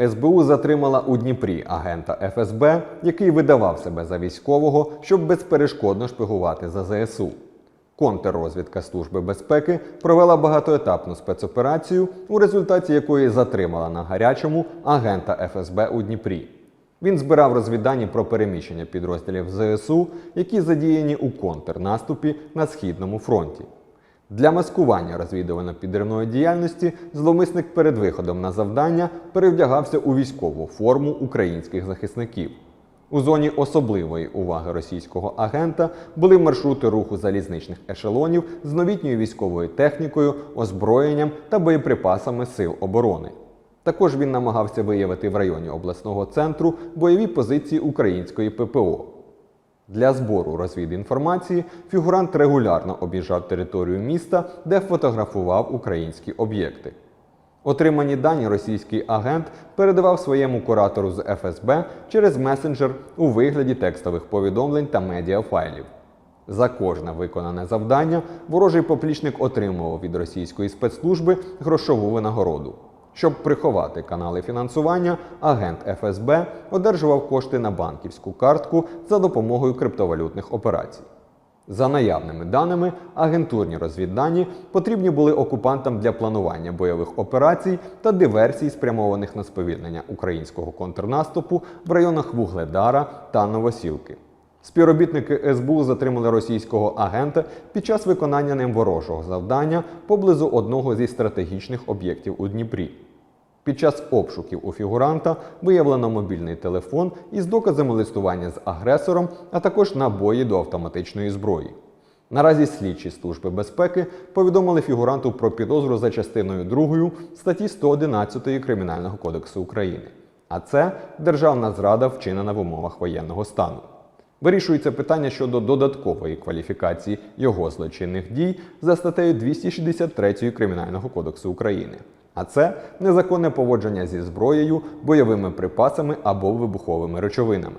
СБУ затримала у Дніпрі агента ФСБ, який видавав себе за військового, щоб безперешкодно шпигувати за ЗСУ. Контррозвідка Служби безпеки провела багатоетапну спецоперацію, у результаті якої затримала на гарячому агента ФСБ у Дніпрі. Він збирав розвіддані про переміщення підрозділів ЗСУ, які задіяні у контрнаступі на східному фронті. Для маскування розвідувально-підривної діяльності зловмисник перед виходом на завдання перевдягався у військову форму українських захисників. У зоні особливої уваги російського агента були маршрути руху залізничних ешелонів з новітньою військовою технікою, озброєнням та боєприпасами сил оборони. Також він намагався виявити в районі обласного центру бойові позиції української ППО. Для збору розвідінформації фігурант регулярно об'їжджав територію міста, де фотографував українські об'єкти. Отримані дані російський агент передавав своєму куратору з ФСБ через месенджер у вигляді текстових повідомлень та медіафайлів. За кожне виконане завдання ворожий поплічник отримував від російської спецслужби грошову винагороду. Щоб приховати канали фінансування, агент ФСБ одержував кошти на банківську картку за допомогою криптовалютних операцій. За наявними даними, агентурні розвіддані потрібні були окупантам для планування бойових операцій та диверсій, спрямованих на сповільнення українського контрнаступу в районах Вугледара та Новосілки. Співробітники СБУ затримали російського агента під час виконання ним ворожого завдання поблизу одного зі стратегічних об'єктів у Дніпрі. Під час обшуків у фігуранта виявлено мобільний телефон із доказами листування з агресором, а також набої до автоматичної зброї. Наразі слідчі служби безпеки повідомили фігуранту про підозру за частиною 2 статті 111 Кримінального кодексу України. А це державна зрада, вчинена в умовах воєнного стану. Вирішується питання щодо додаткової кваліфікації його злочинних дій за статтею 263 Кримінального кодексу України. А це незаконне поводження зі зброєю, бойовими припасами або вибуховими речовинами.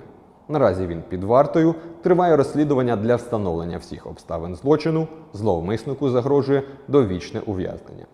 Наразі він під вартою, триває розслідування для встановлення всіх обставин злочину, зловмиснику загрожує довічне ув'язнення.